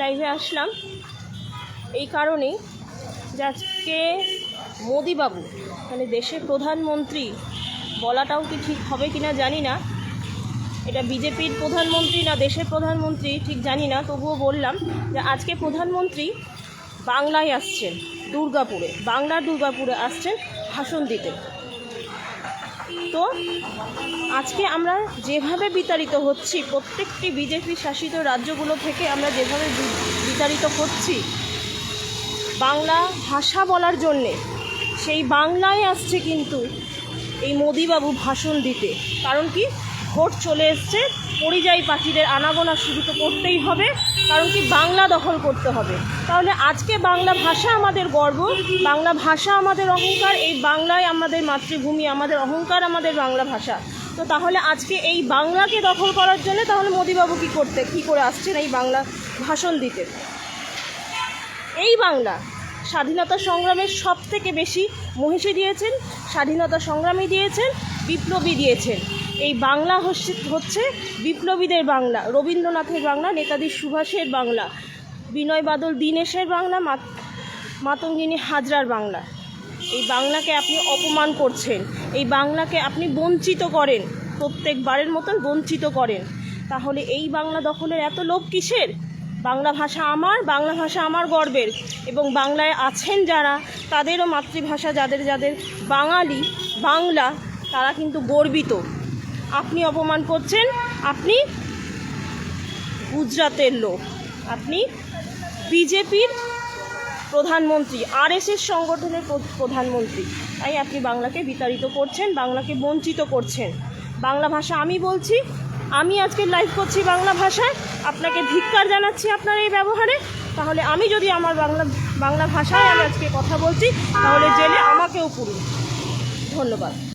লাইভে আসলাম। এই কারণেই যে আজকে মোদিবাবু মানে দেশের প্রধানমন্ত্রী, বলাটাও কি ঠিক হবে কিনা জানি না। এটা বিজেপির প্রধানমন্ত্রী না দেশের প্রধানমন্ত্রী ঠিক জানি না, তবুও বললাম যে আজকে প্রধানমন্ত্রী বাংলায় আসছেন, দুর্গাপুরে। বাংলার দুর্গাপুরে আসছেন ভাষণ দিতে। তো আজকে আমরা যেভাবে বিতাড়িত হচ্ছি, প্রত্যেকটি বিজেপি শাসিত রাজ্যগুলো থেকে আমরা যেভাবে বিতাড়িত হচ্ছি, বাংলা ভাষা বলার জন্যে, সেই বাংলায় আসছে কিন্তু এই মোদিবাবু ভাষণ দিতে। কারণ কি? ভোট চলে এসছে। পরিযায়ী পাখিদের আনাগোনা শুরু তো করতেই হবে, কারণ কি বাংলা দখল করতে হবে। তাহলে আজকে বাংলা ভাষা আমাদের গর্ব, বাংলা ভাষা আমাদের অহংকার, এই বাংলায় আমাদের মাতৃভূমি, আমাদের অহংকার আমাদের বাংলা ভাষা। তো তাহলে আজকে এই বাংলাকে দখল করার জন্য তাহলে মোদিবাবু কী করতে, কী করে আসছেন এই বাংলা ভাষণ দিতে? এই বাংলা স্বাধীনতা সংগ্রামের সব থেকে বেশি মহিষী দিয়েছেন, স্বাধীনতা সংগ্রামী দিয়েছেন, বিপ্লবী দিয়েছেন। এই বাংলা হচ্ছে হচ্ছে বিপ্লবীদের বাংলা, রবীন্দ্রনাথের বাংলা, নেতাজি সুভাষের বাংলা, বিনয় বাদল দীনেশের বাংলা, মাত- মাতঙ্গিনী হাজরার বাংলা। এই বাংলাকে আপনি অপমান করছেন, এই বাংলাকে আপনি বঞ্চিত করেন, প্রত্যেকবারের মতন বঞ্চিত করেন। তাহলে এই বাংলা দখলের এত লোভ কিসের? বাংলা ভাষা আমার, বাংলা ভাষা আমার গর্বের। এবং বাংলায় আছেন যারা, তাদেরও মাতৃভাষা যাদের যাদের বাঙালি, বাংলা, তারা কিন্তু গর্বিত। আপনি অপমান করছেন, আপনি গুজরাতের লোক। আপনি বিজেপির প্রধানমন্ত্রী, আরএসএস সংগঠনের প্র- প্রধানমন্ত্রী। তাই আপনি বাংলাকে বিতাড়িত করছেন, বাংলাকে বঞ্চিত করছেন। বাংলা ভাষা আমি বলছি, আমি আজকে লাইভ করছি বাংলা ভাষায়। আপনাকে ধিক্কার জানাচ্ছি আপনার এই ব্যবহারে। তাহলে আমি যদি আমার বাংলা বাংলা ভাষায় আমি আজকে কথা বলছি, তাহলে জেলে আমাকেও পুরুন। ধন্যবাদ।